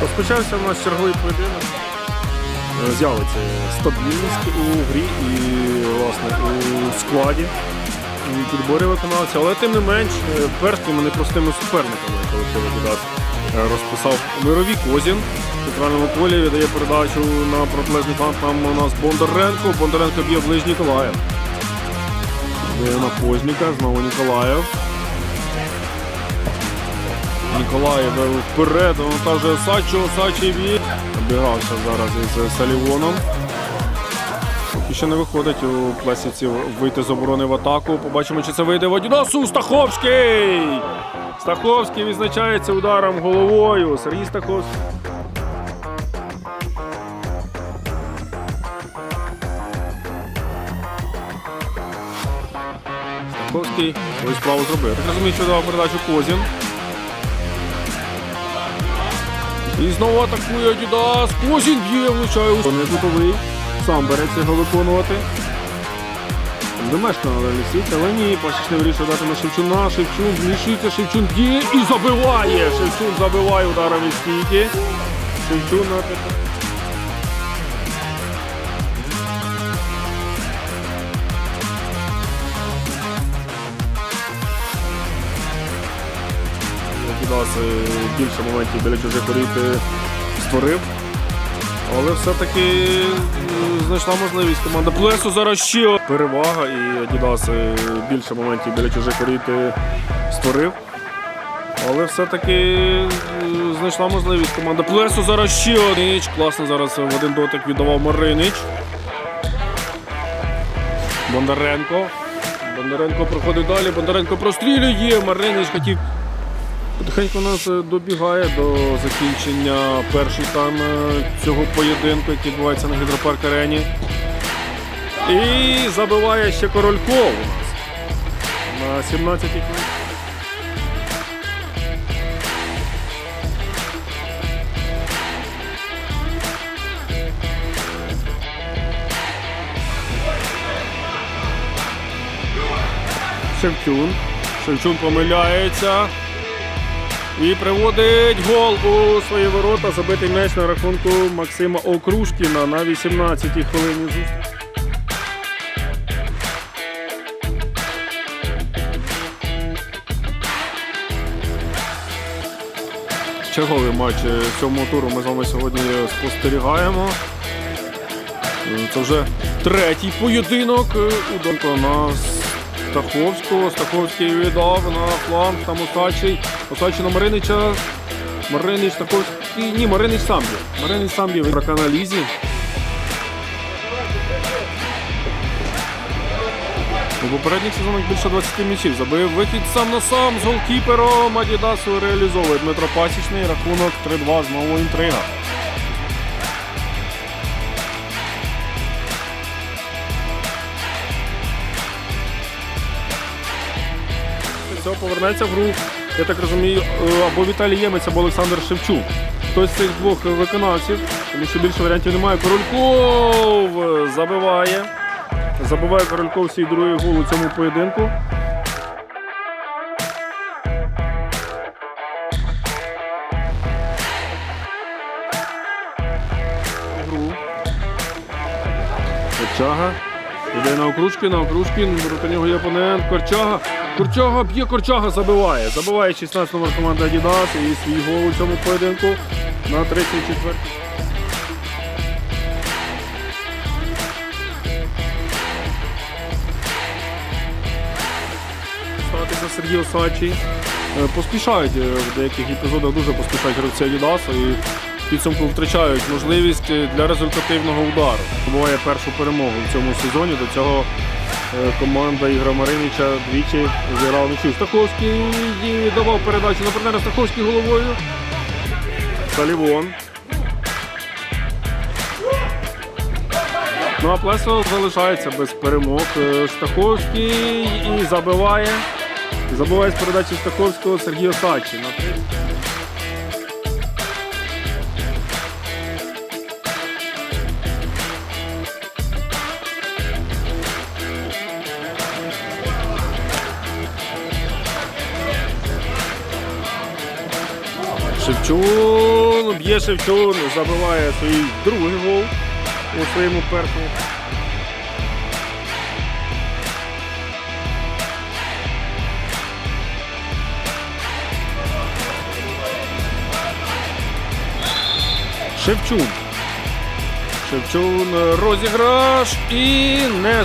Розпочався у нас черговий поєдинок. Е, З'явиться стабільність у грі і власне у складі у підборі виконавця, але тим не менш е, першими непростими суперниками колектив Адідас е, розписав мирові Козін. В центральному полі віддає передачу на протилежний фланг. Там у нас Бондаренко. Бондаренко б'є ближній Ніколаєв. На Позніка, знову Ніколаєв. Ніколаєв вперед, він каже Сачо, Сачі він. Обігрався зараз із Салівоном. Поки що не виходить у плесівців вийти з оборони в атаку. Побачимо, чи це вийде в Адідасу. Стаховський! Стаховський відзначається ударом головою. Сергій Стаховський. Стаховський свою справу зробив. Так розумію, що дав передачу Козін. І знову атакує Адідас. Козін б'є, влучає. Не готовий. Сам береться його виконувати. Домешка на лісіть, але ні, Пасічний вирішує дати на Шевчуна. Шевчун змішується, Шевчун діє і забиває. Шевчун забиває удара із стійки. Шевчун на Адідас е, більше моментів біля чужих воріт е, створив. Але все-таки е, знайшла можливість команда Плесу зараз ще перевага і Адідас е, більше моментів біля чужих воріт створив. Але все-таки знайшла можливість команда Плесу зараз ще один. Класно зараз в один дотик віддавав Маринич. Бондаренко. Бондаренко проходить далі. Бондаренко прострілює. Маринич хотів. Потихеньку нас е, добігає до закінчення перший тайм е, цього поєдинку, який відбувається на гідропарк арені. І забиває ще Корольков у нас на 17-й хвилині. Шевчун. Шевчун помиляється. І приводить гол у свої ворота. Забитий м'яч на рахунку Максима Окрушкіна на 18-й хвилині зустрічі. Черговий матч сьомого туру ми з вами сьогодні спостерігаємо. Це вже третій поєдинок е, у Донко на Стаховського. Стаховський віддав на фланг, там Осачий. Осачий на Маринича. Маринич Стаховський. Ні, Маринич сам є. Маринич сам є в Раканалізі. У попередніх сезонах більше 20 м'ячів. Забив вихід сам на сам з голкіпером Адідасу реалізовує Дмитро Пасічний. Рахунок 3-2. Знову інтрига. Цього повернеться в гру, я так розумію, е, або Віталій Ємець, або Олександр Шевчук. Хтось з цих двох виконавців, тому що більше варіантів немає. Корольков забиває. Забиває Корольков свій другий гол у цьому поєдинку. Корчага. Іде на Окрушкіна, Окрушкін, проти нього є опонент, Корчага. Корчага б'є, Корчага забиває. Забиває 16 номер команди Адідас і свій гол у цьому поєдинку на 34. Ставитися Сергій Осадчий. Е, Поспішають е, в деяких епізодах, дуже поспішають гравці Адідаса і підсумку втрачають можливість е, для результативного удару. Буває першу перемогу в цьому сезоні. До цього команда Ігра Маринича двічі зіграла нічию. Стаховський давав передачу на партнера Стаховський головою. Салівон. Ну а Плесо залишається без перемог. Е, Стаховський і забиває. Забиває з передачі Стаховського Сергій Осадчий. Шевчун, б'є Шевчун, забиває свій другий гол у своєму першому. Шевчун. Шевчун розіграш і не